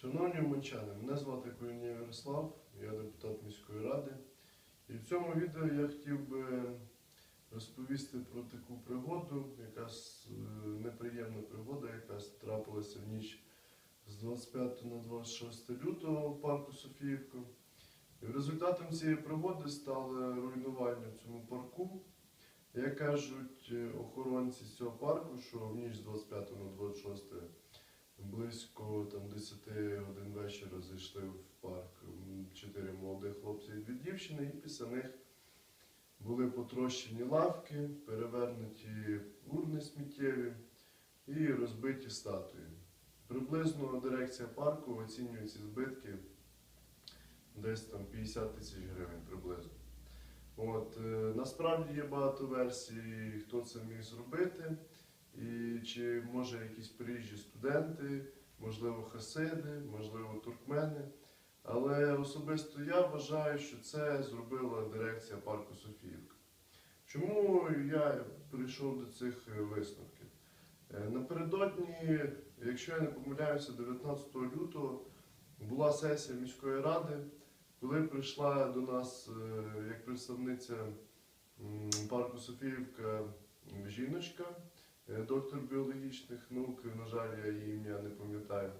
Шановні уманчани, мене звати Куліній Ярослав, я депутат міської ради. І в цьому відео я хотів би розповісти про таку пригоду, якась е, неприємна пригода, яка трапилася в ніч з 25 на 26 лютого в парку Софіївка. І результатом цієї пригоди стало руйнування в цьому парку. Як кажуть е, охоронці цього парку, що в ніч з 25 на 26 близько там, 10 годин вечора зайшли в парк чотири молодих хлопці і дві дівчини, і після них були потрощені лавки, перевернуті урни сміттєві і розбиті статуї. Приблизно дирекція парку оцінює ці збитки десь там 50 тисяч гривень приблизно. От, е, насправді є багато версій, хто це міг зробити. І чи може якісь приїжджі студенти, можливо, хасиди, можливо, туркмени. Але особисто я вважаю, що це зробила дирекція парку Софіївка. Чому я прийшов до цих е, висновків? Е, Напередодні, якщо я не помиляюся, 19 лютого була сесія міської ради, коли прийшла до нас е, як представниця парку Софіївка жіночка, доктор біологічних наук, на жаль, я її ім'я не пам'ятаю.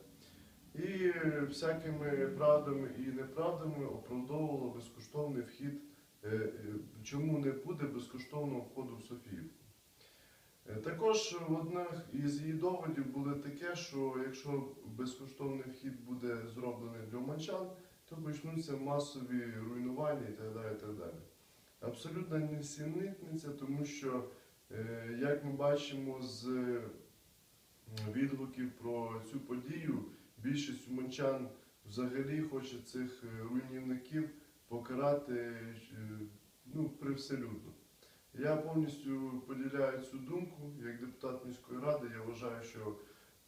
І е, всякими правдами і неправдами оправдовувала безкоштовний вхід, е, е, чому не буде безкоштовного входу в Софіївку. Е, Також в одних із її доводів було таке, що якщо безкоштовний вхід буде зроблений для уманчан, то почнуться масові руйнування і так далі. І так далі. Абсолютно несенітниця, тому що, е, як ми бачимо з відгуків про цю подію, більшість уманчан взагалі хоче цих е, руйнівників покарати е, ну, привселюдно. Я повністю поділяю цю думку. Як депутат міської ради, я вважаю, що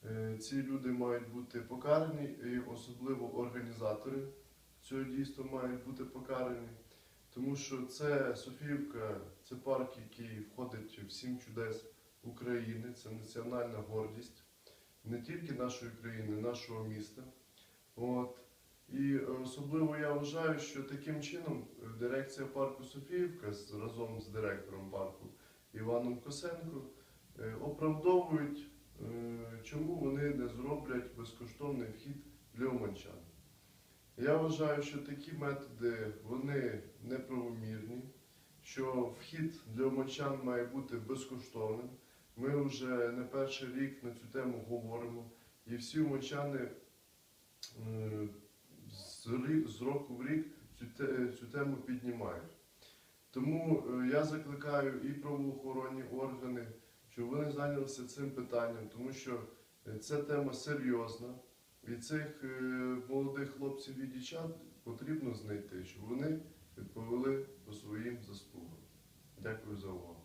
е, ці люди мають бути покарані, і особливо організатори цього дійства мають бути покарані. Тому що це Софіївка, це парк, який входить в сім чудес України, це національна гордість не тільки нашої країни, нашого міста. От. І особливо я вважаю, що таким чином дирекція парку Софіївка разом з директором парку Іваном Косенко е, оправдовують, е, чому вони не зроблять безкоштовний вхід для уманчан. Я вважаю, що такі методи вони неправомірні, що вхід для уманчан має бути безкоштовним. Ми вже не перший рік на цю тему говоримо, і всі уманчани е, з, року в рік цю, тему піднімають. Тому е, я закликаю і правоохоронні органи, щоб вони зайнялися цим питанням, тому що е, ця тема серйозна. І цих е, молодих хлопців і дівчат потрібно знайти, щоб вони відповіли по своїм заслугам. Дякую за увагу.